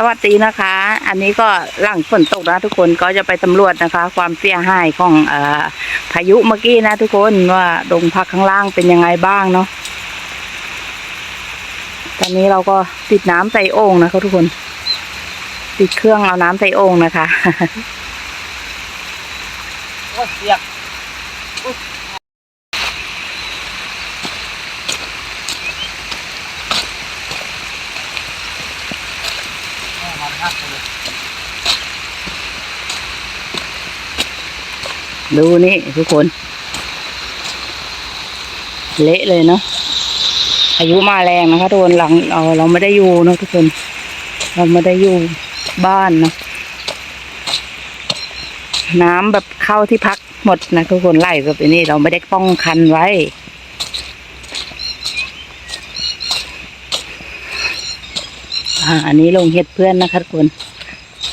สวัสดีนะคะ อันนี้ก็หลังฝนตกนะทุกคนก็จะไปสำรวจนะคะ ความเสียหายของอพายุเมื่อกี้นะทุกคนว่าดงพักข้างล่างเป็นยังไงบ้างเนาะตอนนี้เราก็ติดน้ำใส่โอ่งนะคะทุกคน ติดเครื่องเอาน้ำใส่โอ่งนะคะโอ้เสียกโอ้ยมันหักเลย ดูนี่ทุกคน เละเลยเนาะพายุมาแรงนะคะทุกคนหลังเราเราไม่ได้อยู่เนาะทุกคน เราไม่ได้อยู่บ้านนะน้ำแบบเข้าที่พักหมดนะทุกคนไล่กับไอ้นี่เราไม่ได้ป้องกันไว้อ่าอันนี้ลงเฮ็ดเพื่อนนะคะทุกคน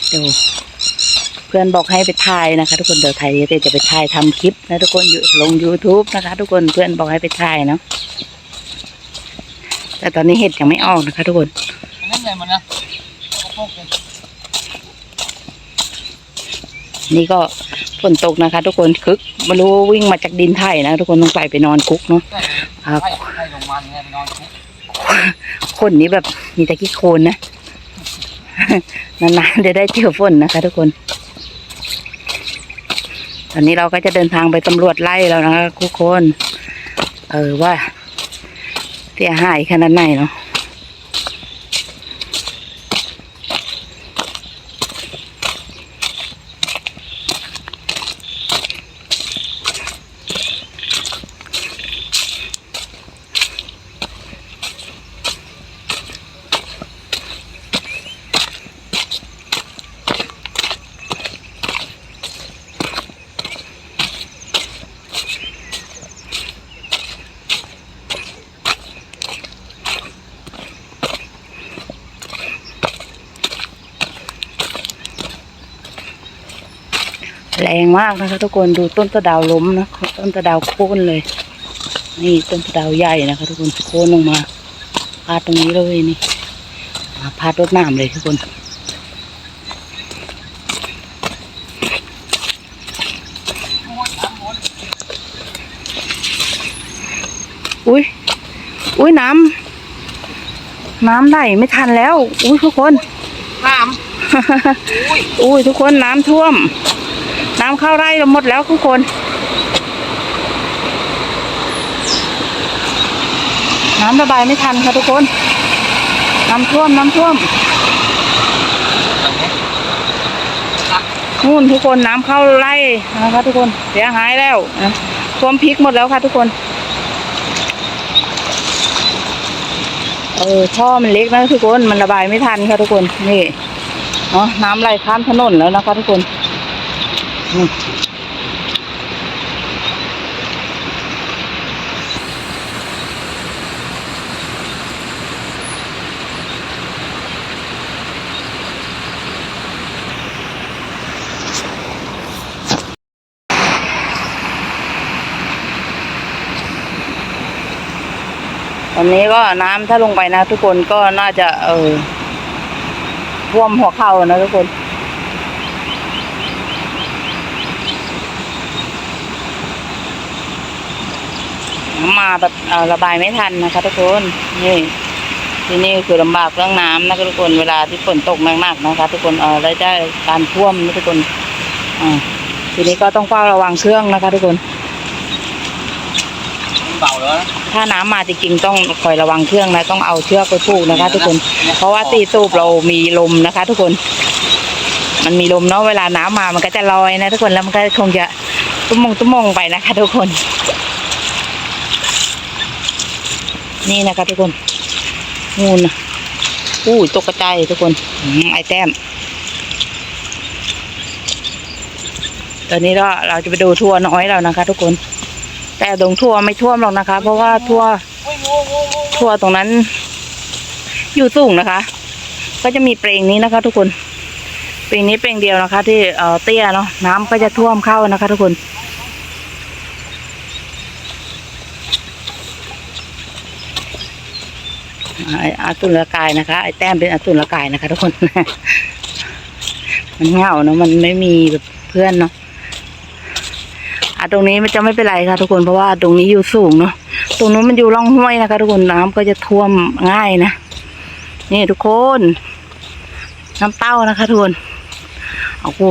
เดี๋ยว พื่อนบอกให้ไปถ่ายนะคะ ทุกคนเดี๋ยวถ่ายเดี๋ยวจะไปถ่ายทำคลิปนะทุกคนอยู่ลง YouTube นะคะ ทุกคนเพื่อนบอกให้ไปถ่ายเนาะแต่ตอนนี้เห็ดยังไม่ออกนะคะ ทุกคนอันนั้นเลยมันนะโป๊กๆเลยนี่ก็ฝนตกนะคะ ทุกคนคึกไม่รู้วิ่งมาจากดินไทยนะทุกคนต้องไปไปนอนคุกเนาะใช่เลยครับให้ให้ลงมันไงไปนอนคุกคนนี้แบบมีแต่ขี้โคลนนะนานๆจะได้เจอฝนนะคะ ทุกคน ตอนนี้เราก็จะเดินทางไปตำรวจไล่แล้วนะคะทุกคน เออว่า เสียหายขนาดไหนเนาะ แรงมากนะคะทุกคนดูต้นตะดาวล้มนะต้นตะดาวโค่นเลย นี่ต้นตะดาวใหญ่นะคะทุกคนโค่นลงมาพาดตรงนี้เลยนี่มาพาดรถน้ำเลยทุกคนอุ้ย อุ้ยน้ำ น้ำไหลไม่ทันแล้ว อุ้ยทุกคนน้ำ อุ้ยอุ้ยทุกคนน้ำท่วม น้ำเข้าไร่เราหมดแล้วทุกคนน้ำระบายไม่ทันค่ะทุกคน น้ำท่วมน้ำท่วมนู่นทุกคนน้ำเข้าไร่นะคะทุกคนเสียหายแล้วนะท่วมพริกหมดแล้วค่ะทุกคน เออท่อมันเล็กนะทุกคนมันระบายไม่ทันค่ะทุกคนนี่เนาะน้ำไหลข้ามถนนแล้วนะคะทุกคน ตอนนี้ก็น้ำถ้าลงไปนะ ทุกคนก็น่าจะ เออท่วมหัวเข่านะทุกคน มาแบบเอ่อระบายไม่ทันนะคะ ทุกคนนี่ที่นี่คือลำบากเรื่องน้ำนะคะทุกคนเวลาที่ฝนตกมากๆนะคะ ทุกคนเออแล้วได้การท่วมนะทุกคนอ่าทีนี้ก็ต้องเฝ้าระวังเครื่องนะคะ ทุกคนเบาแล้วนะถ้าน้ำมาจริงๆต้องคอยระวังเครื่องนะต้องเอาเชือกไปผูกนะคะ ทุกคน เพราะว่าตีตูบเรามีลมนะคะ ทุกคน มันมีลมเนาะเวลาน้ำมามันก็จะลอยนะ ทุกคนแล้วมันก็คงจะตุ้มมงตุ้มมงไปนะคะ ทุกคน นี่นะคะทุกคนงูนะอู้ยตกกระจายทุกคนไอแต้ม ตอนนี้เราเราจะไปดูทัวร์น้อยแล้วนะคะ ทุกคน แต่ดงทัวร์ไม่ท่วมหรอกนะคะ เพราะว่าทัวร์ทัวร์ตรงนั้น อยู่สูงนะคะ ก็จะมีเปลงนี้นะคะ ทุกคนเปลงนี้เปลงเดียวนะคะ ที่เอ่อเตี้ยเนาะน้ำก็จะท่วมเข้านะคะ ทุกคน ไอ้ อสุรกายนะคะไอ้แต้มเป็นอสุรกายนะคะทุกคน มันเหงาเนาะมันไม่มีแบบเพื่อนเนาะอะตรงนี้มันจะไม่เป็นไรค่ะ ทุกคนเพราะว่าตรงนี้อยู่สูงเนาะตรงนู้นมันอยู่ร่องห้วยนะคะ ทุกคนน้ำก็จะท่วมง่ายนะนี่ทุกคน น้ำเต้านะคะทุกคนโอ้โห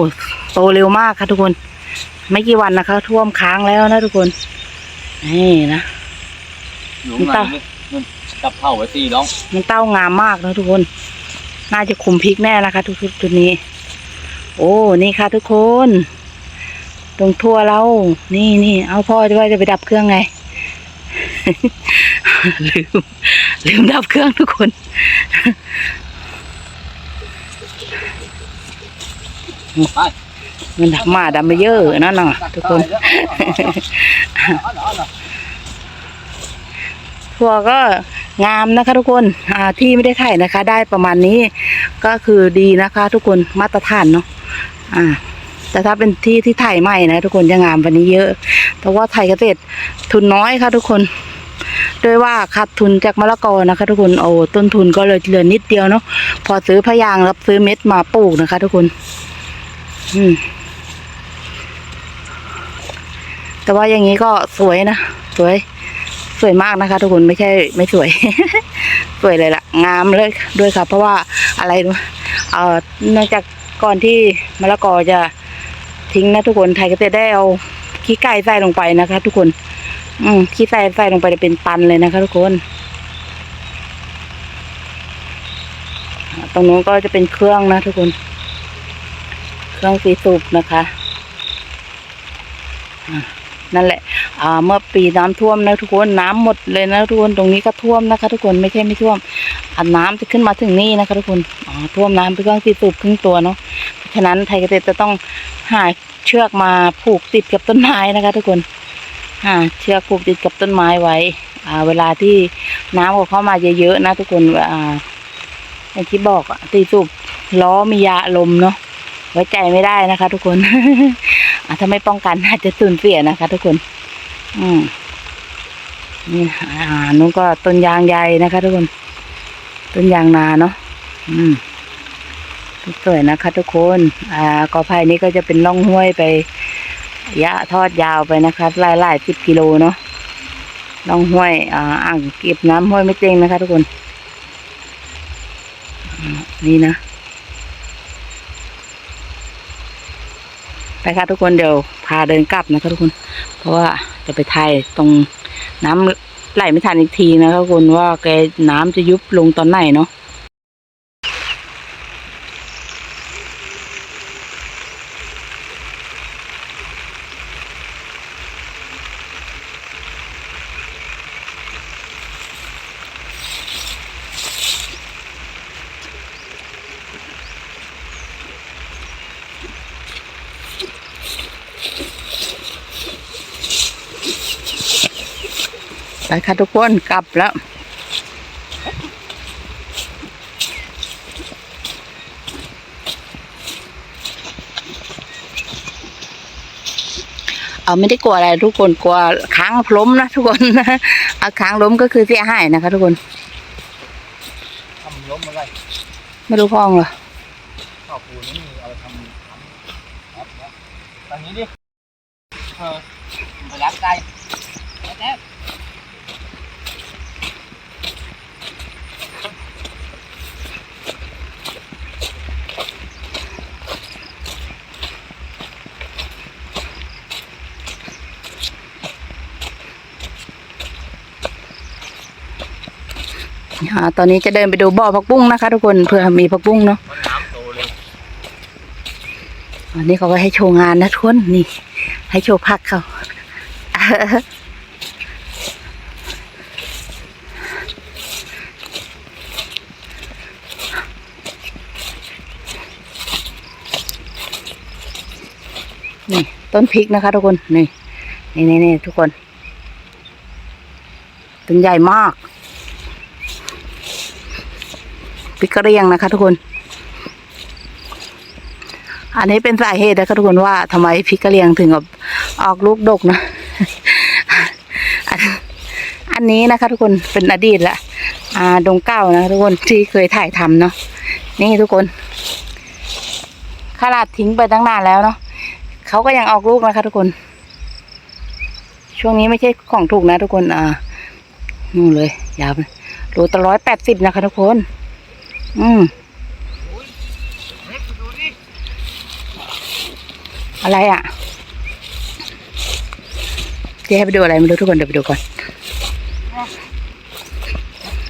โตเร็วมากค่ะทุกคน ไม่กี่วันนะคะ ท่วมค้างแล้วนะทุกคนนี่นะ อยู่ข้างหลังนี่นู่นจับเผาไว้ตีร้องมันเต้างามมากนะทุกคน น่าจะคุมพริกแน่นะคะ ทุกๆจุดนี้ โอ้นี่ค่ะ ทุกคน ตรงทั่วเรา นี่นี่เอาพ่อจะว่าจะไปดับเครื่องไง ลืมลืมดับเครื่องทุกคน ไปมันดับมาดับไม่เยอะนั่นน่ะทุกคน เอาเหรอเอาเหรอ ถั่วก็งามนะคะทุกคนอ่าที่ไม่ได้ถ่ายนะคะ ได้ประมาณนี้ก็คือดีนะคะ ทุกคนมาตรฐานเนาะอ่า แต่ถ้าเป็นที่ที่ถ่ายใหม่นะ ทุกคนจะงามวันนี้เยอะ แต่ว่าไทยเกษตรทุนน้อยค่ะ ทุกคนโดยว่าขาดทุนจากมะละกอนะคะ ทุกคนโอ้ต้นทุนก็เลยเหลือนิดเดียวเนาะพอซื้อพะยางรับซื้อเม็ดมาปลูกนะคะ ทุกคน อืม แต่ว่าอย่างนี้ก็สวยนะ สวย สวยมากนะคะ ทุกคนไม่ใช่ไม่สวย สวยเลยล่ะ งามเลยด้วยค่ะ เพราะว่าอะไรเอ่อเนื่องจากก่อนที่มะละกอจะทิ้งนะทุกคนไทยก็จะได้เอาขี้ไก่ใส่ลงไปนะคะ ทุกคน อืมขี้ไก่ใส่ลงไปจะเป็นตันเลยนะคะ ทุกคนตรงนู้นก็จะเป็นเครื่องนะทุกคน เครื่องสีสูบนะคะนั่นแหละ เมื่อปีน้ำท่วมนะทุกคนน้ำหมดเลยนะทุกคนตรงนี้ก็ท่วมนะคะ ทุกคนไม่ใช่ไม่ท่วมอ่าน้ำจะขึ้นมาถึงนี่นะคะ ทุกคนท่วมน้ำไปเครื่องตีสูบครึ่งตัวเนาะเพราะฉะนั้นไทยเกษตรจะต้องหาเชือกมาผูกติดกับต้นไม้นะคะ ทุกคนหาเชือกผูกติดกับต้นไม้ไว้อเวลาที่น้ำเข้ามาเยอะๆนะ ทุกคนอย่างที่บอกอะตีสูบล้อมียาลมเนาะไว้ใจไม่ได้นะคะ ทุกคนถ้าไม่ป้องกันอาจจะสูญเสียนะคะ ทุกคน อืมนี่อ่านู้นก็ต้นยางใหญ่นะคะ ทุกคน ต้นยางนาเนาะอืมสวยนะคะ ทุกคน อ่ากอไผ่นี้ก็จะเป็นล่องห้วยไป ยะทอดยาวไปนะคะหลายหลายสิบกิโลเนาะล่องห้วย อ่าอ่างเก็บน้ำห้วยไม่เต็งนะคะ ทุกคน นี่นะ ไปค่ะทุกคนเดี๋ยวพาเดินกลับนะคะทุกคน เพราะว่าจะไปถ่ายตรงน้ำไหลไม่ทันอีกทีนะคะทุกคนว่าแกน้ำจะยุบลงตอนไหนเนาะ ไปค่ะทุกคนกลับแล้วเอาไม่ได้กลัวอะไรทุกคนกลัวค้างล้มนะทุกคนเอาค้างล้มก็คือเสียหายนะคะ ทุกคนทำล้มอะไรไม่รู้พ้องเหรอข้าวปูนี่มีเอาไปทำทำครับนะตอนนี้ดิเออไปล้างไก่ อ่าตอนนี้จะเดินไปดูบ่อผักบุ้งนะคะ ทุกคนเผื่อมีผักบุ้งเนาะอันนี้เขาก็ให้โชว์งานนะทุกคนนี่ ให้โชว์ผักเขานี่ต้นพริกนะคะ ทุกคนนี่นี่นี่ทุกคนต้นใหญ่มาก พริกกระเรียงนะคะ ทุกคน อันนี้เป็นสาเหตุนะคะทุกคนว่าทำไมพริกกะเรียงถึงกับออกลูกดกนะอันนี้นะคะ ทุกคนเป็นอดีตละอ่าดงเก้านะทุกคนที่เคยถ่ายทำเนาะนี่ทุกคนขลาดทิ้งไปตั้งนานแล้วเนาะเขาก็ยังออกลูกนะคะ ทุกคน ช่วงนี้ไม่ใช่ของถูกนะ ทุกคนอ่านู่นเลยยาวไปโลตะร้อยแปดสิบนะคะ ทุกคน อืมเล็กดูดิอะไรอะเจ๊ให้ไปดูอะไรไม่รู้ทุกคนเดี๋ยวไปดูก่อน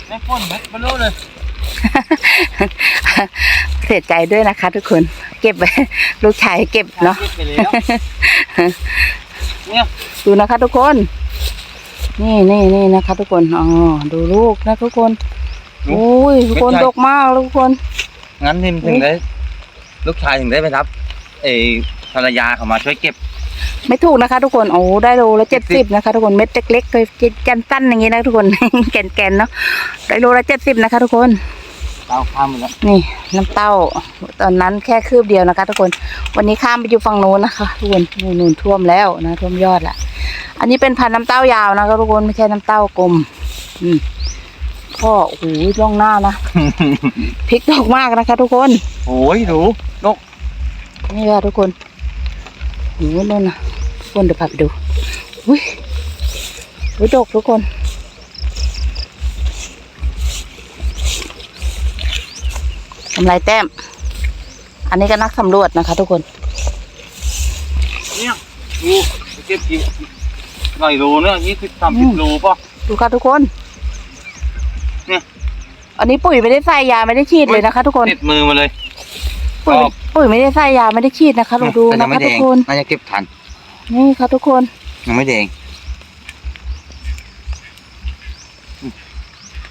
เล็กพ่นเม็ดมาโลเลย เสียใจด้วยนะคะ ทุกคน เก็บไว้ลูกชายเก็บเนาะก็บไปแล้วเนี่ยดูนะคะ ทุกคน นี่นี่นี่นะคะ ทุกคน อ๋อ ดูลูกนะทุกคน โอ้ยทุกคนดกมากทุกคน งั้นนิมถึงได้ ลูกชายถึงได้ไปรับเออภรรยาเขามาช่วยเก็บ ไม่ถูกนะคะ ทุกคนโอ้ได้โลละเจ็ดสิบนะคะ ทุกคนเม็ดเล็กๆเลยจันสั้นอย่างงี้นะทุกคนแก่นๆเนาะได้โลละเจ็ดสิบนะคะ ทุกคนเต้าข้ามไปแล้วนี่น้ำเต้า ตอนนั้นแค่คืบเดียวนะคะ ทุกคน วันนี้ข้ามไปอยู่ฝั่งโน้นนะคะ ทุกคนนู่นนู่นท่วมแล้วนะท่วมยอดละอันนี้เป็นพันธุ์น้ำเต้ายาวนะคะทุกคนไม่ใช่น้ำเต้ากลม อืม พ่อโอ้โหล่องหน้านะพริกดอกมากนะคะ ทุกคนโอ้ยดูนกนี่ค่ะทุกคนโอ้โหนู่นนะทุกคนเดี๋ยวพาไปดูอุ้ยอุ้ยดกทุกคนทำลายแต้ม อันนี้ก็นักสำรวจนะคะ ทุกคน เนี่ยดูไปเก็บกี่หน่อยโลเนี่ยยี่สิบสามสิบโลป่ะดูค่ะทุกคนเนี่ย อันนี้ปุ๋ยไม่ได้ใส่ยาไม่ได้ฉีดเลยนะคะ ทุกคนติดมือมาเลย ปุ๋ยชอบปุ๋ยไม่ได้ใส่ยาไม่ได้ฉีดนะคะเราดูแต่ยันะงไม่คะแดทุกงคนน่าจะเก็บทันนี่ค่ะทุกคนยังไม่แดง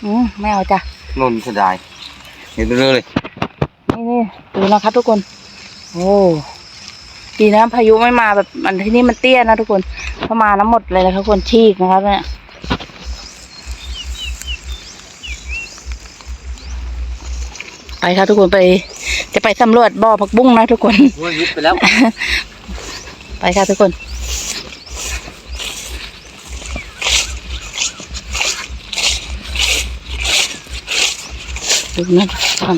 อืมไม่เอาจ้ะนนเสียดายเห็นเรื่อยเลยนี่นี่ดูนะคะทุกคน โอ้ดีนะพายุไม่มาแบบมันที่นี่มันเตี้ยนะทุกคนถ้ามาน้ำหมดเลยนะคะทุกคนชีกนะคะเนี่ย ไปค่ะทุกคนไป จะไปสำรวจบ่อผักบุ้งนะทุกคนโอ้ยยึดไปแล้ว ไปค่ะทุกคนดูนะท่าน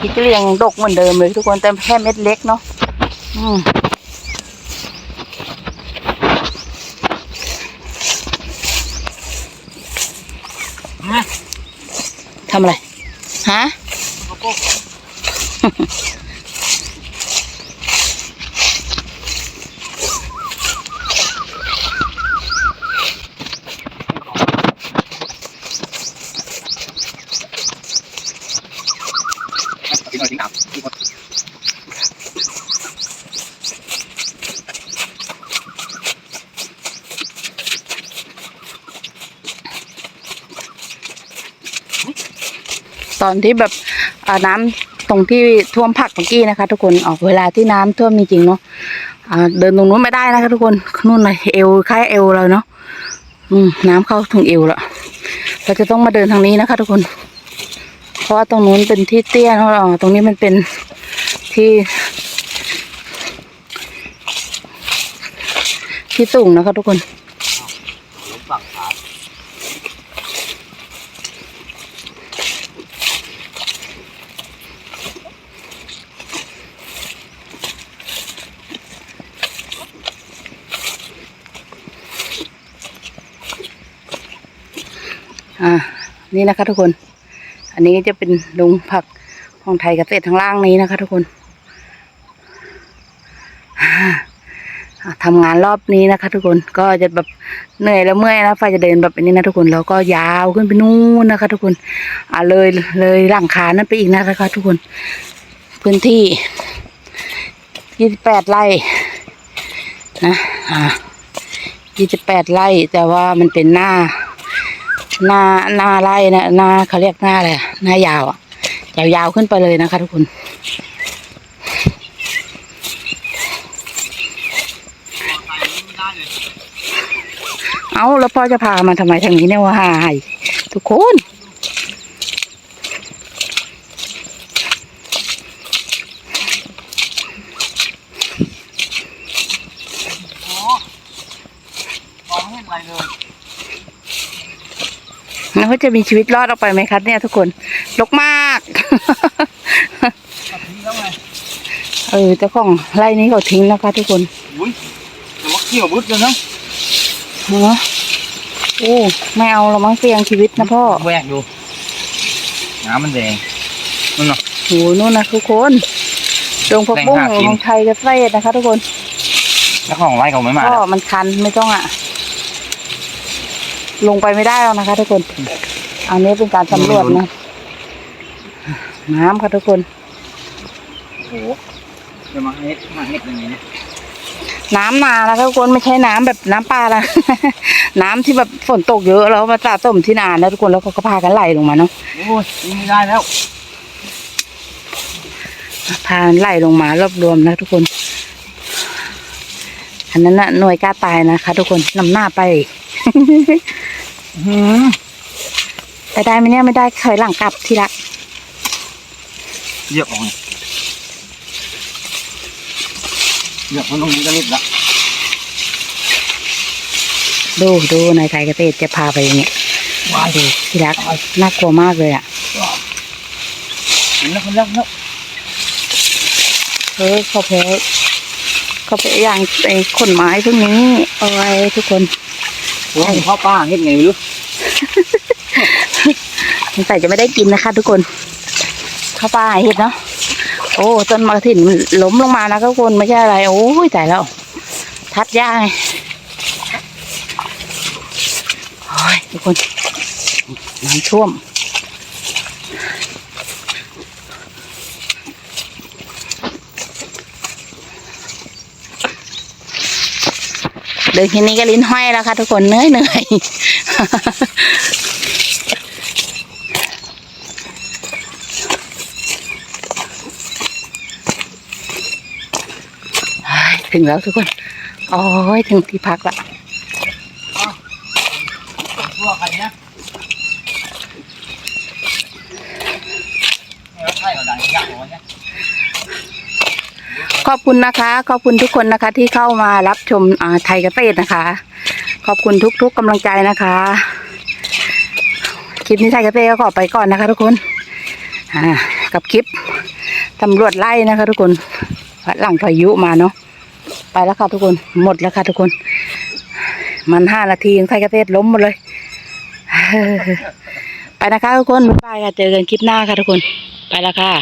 พริกเรียงดกเหมือนเดิมเลยทุกคนแต่แค่เม็ดเล็กเนาะอืมทำอะไร ฮะ ทิ้งหน่อยทิ้งอะทิ้งหมดตอนที่แบบ น้ำตรงที่ท่วมผักเมื่อกี้นะคะ ทุกคนออกเวลาที่น้ำท่วมจริงๆเนาะเดินตรงนู้นไม่ได้นะคะทุกคนนู่นเลยเอวคล้ายเอวเราเนาะอืมน้ำเข้าถึงเอวแล้วเราจะต้องมาเดินทางนี้นะคะ ทุกคน เพราะว่าตรงนู้นเป็นที่เตี้ยเนาะตรงนี้มันเป็นที่ที่สูงนะคะทุกคน ล้มฝั่งขา อ่า นี่นะคะทุกคน อันนี้ก็จะเป็นลุงผักของไทยเกษตรทางล่างนี้นะคะ ทุกคนอ่าอ่าทำงานรอบนี้นะคะ ทุกคนก็จะแบบเหนื่อยแล้วเมื่อยแล้วไฟจะเดินแบบนี้นะทุกคนแล้วก็ยาวขึ้นไปนู่นนะคะ ทุกคนอ่าเลยเลยหลังคานั้นไปอีกนะคะ ทุกคน พื้นที่ยี่สิบแปดไร่นะอ่ายี่สิบแปดไร่แต่ว่ามันเป็นหน้า น้าหน้าไร่นะหน้าเขาเรียกหน้าอะไรหน้ายาวอะยาวๆขึ้นไปเลยนะคะทุกคน เอาแล้วพ่อจะพามาทำไมทางนี้เนี่ยว่าหายทุกคน มองไม่เห็นอะไรเลย แล้ว เขาจะมีชีวิตรอดออกไปไหมครับเนี่ยทุกคนลกมากตัดทิ้งแล้วไงเออเจ้าของไร่นี้เขาทิ้งนะคะ ทุกคนอุ้ยแต่ว่าเกี่ยวบึ้ดเลยนะเนาะโอ้ไม่เอาเรามั้งเสี่ยงชีวิตนะพ่อแหวกดูน้ำมันแดงนั่นเนาะโหนู่นนะทุกคนดงผักบุ้งแหล่งหากินของไทยกระเทศนะคะ ทุกคนแล้วของไร่เขาไม่มาก็แล้วมันคันไม่ต้องอะ ลงไปไม่ได้แล้วนะคะ ทุกคน อันนี้เป็นการสำรวจนะ น้ำค่ะทุกคนโอ้โหจะมาเฮ็ดมาเฮ็ดยังไงเนี่ยน้ำนานะคะทุกคนไม่ใช่น้ำแบบน้ำปลานะน้ำที่แบบฝนตกเยอะแล้วมาสะสมที่นานะทุกคนแล้วเขาก็พากันไหลลงมาเนาะโอ้ยยิงไม่ได้แล้ว พาไหลลงมารวบรวมนะทุกคน อันนั้นน่ะหน่วยกล้าตายนะคะ ทุกคนนำหน้าไปหืม ไปได้ไหมเนี่ยไม่ได้ถอยหลังกลับที่รักเหยียบออกไงเหยียบมันตรงนี้ก็นิดละดูดูนายไทยเกษตรจะพาไปอย่างเงี้ยว้ายดูที่รักน่ากลัวมากเลยอะเห็นแล้วคนแล้วแล้วเออเขาแพ้เขาไปอย่างไอ้ขนไม้พวกนี้เอาไว้ทุกคน โอ้พ่อป้าเฮ็ดไงไม่รู้สงสัยจะไม่ได้กินนะคะ ทุกคนข้าวปลาเห็ดเนาะโอ้ต้นมะถิ่นมันล้มลงมานะทุกคนไม่ใช่อะไร โอ้ยตายแล้ว ทัดยากโอ้ยทุกคนน้ำท่วม ดินทีนี้ก็ลิ้นห้อยแล้วค่ะทุกคนเหนื่อยเหนื่อยถึงแล้วทุกคน โอ้ยถึงที่พักละทั่วใครเนี่ยใช่เอาดังยักษ์หัวเนี่ย ขอบคุณนะคะ ขอบคุณทุกคนนะคะที่เข้ามารับชมไทยเกษตรนะคะ ขอบคุณทุกๆกำลังใจนะคะ คลิปนี้ไทยเกษตรก็ขอไปก่อนนะคะ ทุกคนกับคลิปตำรวจไล่นะคะ ทุกคนหลังพายุมาเนาะไปแล้วค่ะทุกคนหมดแล้วค่ะทุกคน มันห้านาทีไทยเกษตรล้มหมดเลย ไปนะคะทุกคนบ๊ายบายค่ะเจอกันคลิปหน้าค่ะทุกคน ไปแล้วค่ะ